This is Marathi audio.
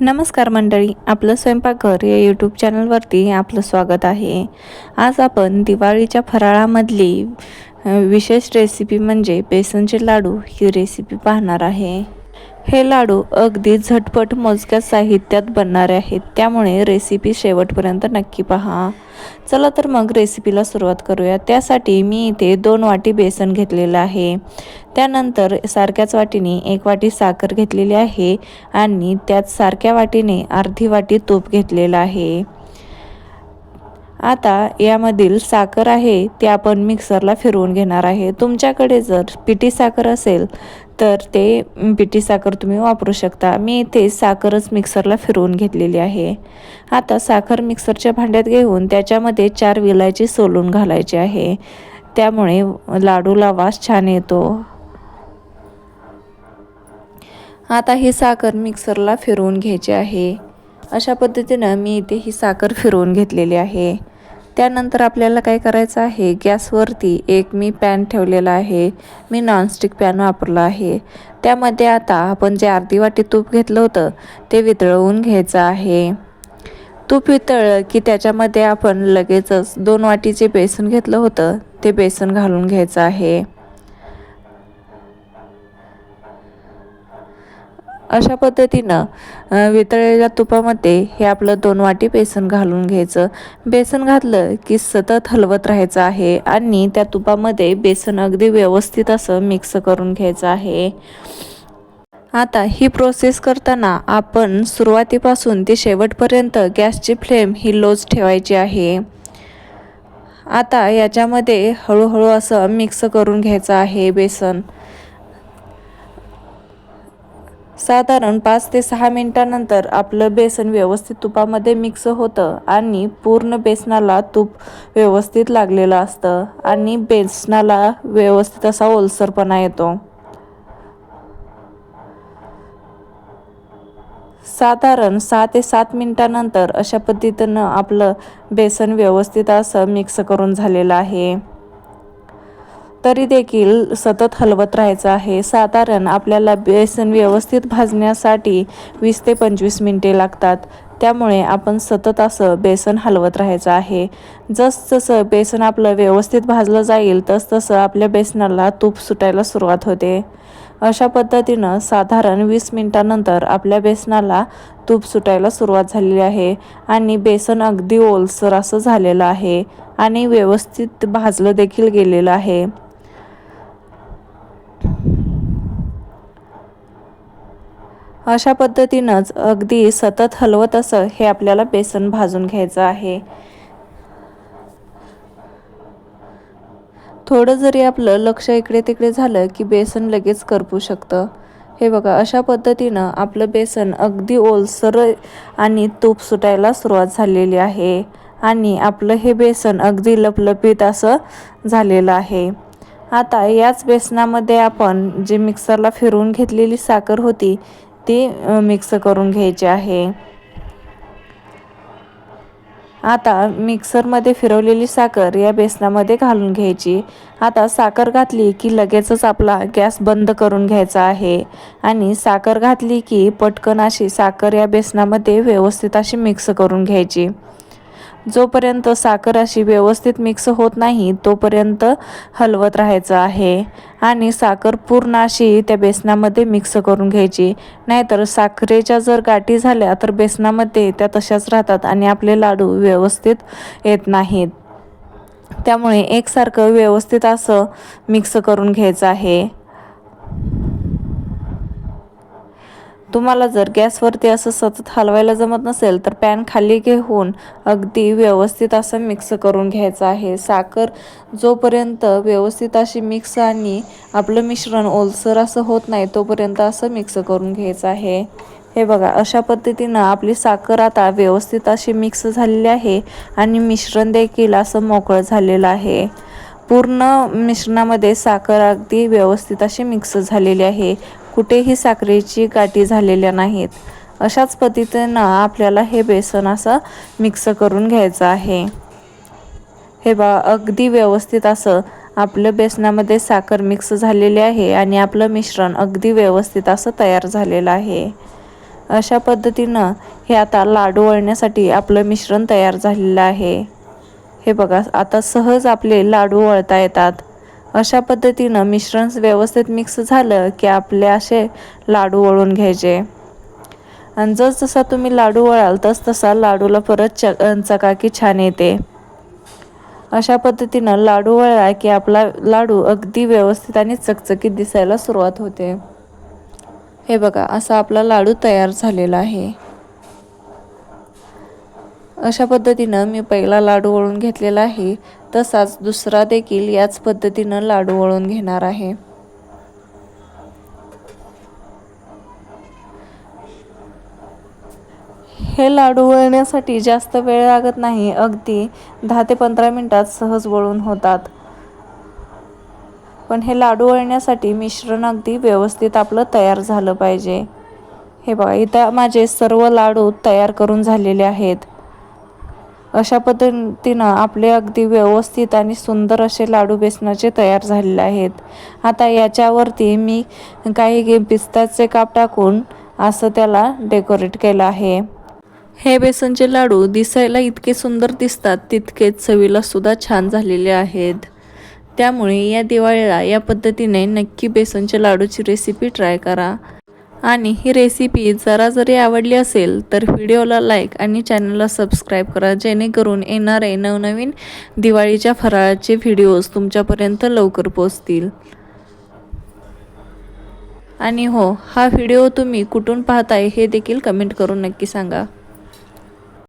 नमस्कार मंडळी आपलं स्वयंपाकघर या यूट्यूब चॅनलवरती आपलं स्वागत आहे. आज आपण दिवाळीच्या फराळामधली विशेष रेसिपी म्हणजे बेसनचे लाडू ही रेसिपी पाहणार आहे. हे लाडू अगदी झटपट मोजक्या साहित्यात बनणारे आहेत. त्यामुळे रेसिपी शेवटपर्यंत नक्की पहा. चला तर मग रेसिपीला सुरुवात करूया. त्यासाठी मी इथे दोन वाटी बेसन घेतलेलं आहे. त्यानंतर सारख्याच वाटीने एक वाटी साखर घेतलेली आहे आणि त्यात सारख्या वाटीने अर्धी वाटी तूप घेतलेलं आहे. आता यामधील साखर आहे ते आपण मिक्सरला फिरवून घेणार आहे. तुमच्याकडे जर पिठी साखर असेल तर ते पिठी साखर तुम्ही वापरू शकता. मी इथे साखरच मिक्सरला फिरवून घेतलेली आहे. आता साखर मिक्सरच्या भांड्यात घेऊन त्याच्यामध्ये चार विलायची सोलून घालायची आहे. त्यामुळे लाडूला वास छान येतो. आता ही साखर मिक्सरला फिरवून घ्यायची आहे. अशा पद्धतीनं मी इथे ही साखर फिरवून घेतलेली आहे. त्यानंतर आपल्याला काय करायचं आहे? गॅसवरती एक मी पॅन ठेवलेला आहे. मी नॉनस्टिक पॅन वापरला आहे. त्यामध्ये आता आपण जे अर्धी वाटी तूप घेतलं होतं ते वितळवून घ्यायचं आहे. तूप वितळलं की त्याच्यामध्ये आपण लगेचच दोन वाटी जे बेसन घेतलं होतं ते बेसन घालून घ्यायचं आहे. अशा पद्धतीनं वितळलेल्या तुपामध्ये हे आपलं दोन वाटी बेसन घालून घ्यायचं. बेसन घातलं की सतत हलवत राहायचं आहे आणि त्या तुपामध्ये बेसन अगदी व्यवस्थित असं मिक्स करून घ्यायचं आहे. आता ही प्रोसेस करताना आपण सुरुवातीपासून ते शेवटपर्यंत गॅसची फ्लेम ही लोच ठेवायची आहे. आता याच्यामध्ये हळूहळू असं मिक्स करून घ्यायचं आहे बेसन. साधारण पाच ते सहा मिनटानंतर आपलं बेसन व्यवस्थित तुपामध्ये मिक्स होतं आणि पूर्ण बेसनाला तूप व्यवस्थित लागलेलं असतं आणि बेसनाला व्यवस्थित असा ओलसरपणा येतो. साधारण सहा ते सात मिनटानंतर अशा पद्धतीनं आपलं बेसन व्यवस्थित असं मिक्स करून झालेलं आहे. तरी देखील सतत हलवत राहायचं आहे. साधारण आपल्याला बेसन व्यवस्थित भाजण्यासाठी वीस ते पंचवीस मिनटे लागतात. त्यामुळे आपण सतत असं बेसन हलवत राहायचं आहे. जसजसं बेसन आपलं व्यवस्थित भाजलं जाईल तसतसं आपल्या बेसनाला तूप सुटायला सुरुवात होते. अशा पद्धतीनं साधारण वीस मिनटानंतर आपल्या बेसनाला तूप सुटायला सुरुवात झालेली आहे आणि बेसन अगदी ओलसर असं झालेलं आहे आणि व्यवस्थित भाजलं देखील गेलेलं आहे. अशा पद्धतीनंच अगदी सतत हलवत असं हे आपल्याला बेसन भाजून घ्यायचं आहे. थोडं जरी आपलं लक्ष इकडे तिकडे झालं की बेसन लगेच करपू शकतं. हे बघा अशा पद्धतीनं आपलं बेसन अगदी ओलसर आणि तूप सुटायला सुरुवात झालेली आहे आणि आपलं हे बेसन अगदी लपलपीत असं झालेलं आहे. आता याच बेसनामध्ये आपण जे मिक्सरला फिरवून घेतलेली साखर होती ती मिक्स करून घ्यायची आहे. आता मिक्सरमध्ये फिरवलेली साखर या बेसनामध्ये घालून घ्यायची. आता साखर घातली की लगेचच आपला गॅस बंद करून घ्यायचा आहे. आणि साखर घातली की पटकन अशी साखर या बेसनामध्ये व्यवस्थित अशी मिक्स करून घ्यायची. जोपर्यंत साखर अशी व्यवस्थित मिक्स होत नाही तोपर्यंत हलवत राहायचं आहे. आणि साखर पूर्ण अशी त्या बेसनामध्ये मिक्स करून घ्यायची. नाहीतर साखरेच्या जर गाठी झाल्या तर बेसनामध्ये त्या तशाच राहतात आणि आपले लाडू व्यवस्थित येत नाहीत. त्यामुळे एकसारखं व्यवस्थित असं मिक्स करून घ्यायचं आहे. तुम्हाला जर गॅसवरती असं सतत हलवायला जमत नसेल तर पॅन खाली घेऊन अगदी व्यवस्थित असं मिक्स करून घ्यायचं आहे. साखर जोपर्यंत व्यवस्थित अशी मिक्स आणि आपलं मिश्रण ओलसर असं होत नाही तोपर्यंत असं मिक्स करून घ्यायचं आहे. हे बघा अशा पद्धतीनं आपली साखर आता व्यवस्थित अशी मिक्स झालेली आहे आणि मिश्रण देखील असं मोकळं झालेलं आहे. पूर्ण मिश्रणामध्ये साखर अगदी व्यवस्थित अशी मिक्स झालेली आहे. कुठेही साखरेची गाठी झालेल्या नाहीत. अशाच पद्धतीनं आपल्याला हे बेसन असं मिक्स करून घ्यायचं आहे. हे बा अगदी व्यवस्थित असं आपलं बेसनामध्ये साखर मिक्स झालेली आहे आणि आपलं मिश्रण अगदी व्यवस्थित असं तयार झालेलं आहे. अशा पद्धतीनं हे आता लाडू वळण्यासाठी आपलं मिश्रण तयार झालेलं आहे. हे बघा आता सहज आपले लाडू वळता येतात. अशा पद्धतीनं मिश्रण व्यवस्थित मिक्स झालं की आपले असे लाडू वळून घ्यायचे. आणि जस जसा तुम्ही लाडू वळाल तस तसा लाडूला परत च चकाकी छान येते. अशा पद्धतीनं लाडू वळला की आपला लाडू अगदी व्यवस्थित आणि चकचकीत दिसायला सुरुवात होते. हे बघा असा आपला लाडू तयार झालेला आहे. अशा पद्धतीनं मी पहिला लाडू वळून घेतलेला आहे. तसाच दुसरा देखील याच पद्धतीनं लाडू वळून घेणार आहे. हे लाडू वळण्यासाठी जास्त वेळ लागत नाही अगदी दहा ते पंधरा मिनटात सहज वळून होतात. पण हे लाडू वळण्यासाठी मिश्रण अगदी व्यवस्थित आपलं तयार झालं पाहिजे. हे बघा इथं माझे सर्व लाडू तयार करून झालेले आहेत. अशा पद्धतीनं आपले अगदी व्यवस्थित आणि सुंदर असे लाडू बेसनाचे तयार झालेले आहेत. आता याच्यावरती मी काही पिस्ताचे काप टाकून असं त्याला डेकोरेट केलं आहे. हे बेसनचे लाडू दिसायला इतके सुंदर दिसतात तितकेच चवीला सुद्धा छान झालेले आहेत. त्यामुळे या दिवाळीला या पद्धतीने नक्की बेसनच्या लाडूची रेसिपी ट्राय करा. आणि ही रेसिपी जरा जरी आवडली असेल तर व्हिडिओला लाईक आणि चॅनलला सबस्क्राईब करा जेणेकरून येणारे नवनवीन दिवाळीच्या फराळाचे व्हिडिओज तुमच्यापर्यंत लवकर पोचतील आणि हो हा व्हिडिओ तुम्ही कुठून पाहताय हे देखील कमेंट करून नक्की सांगा.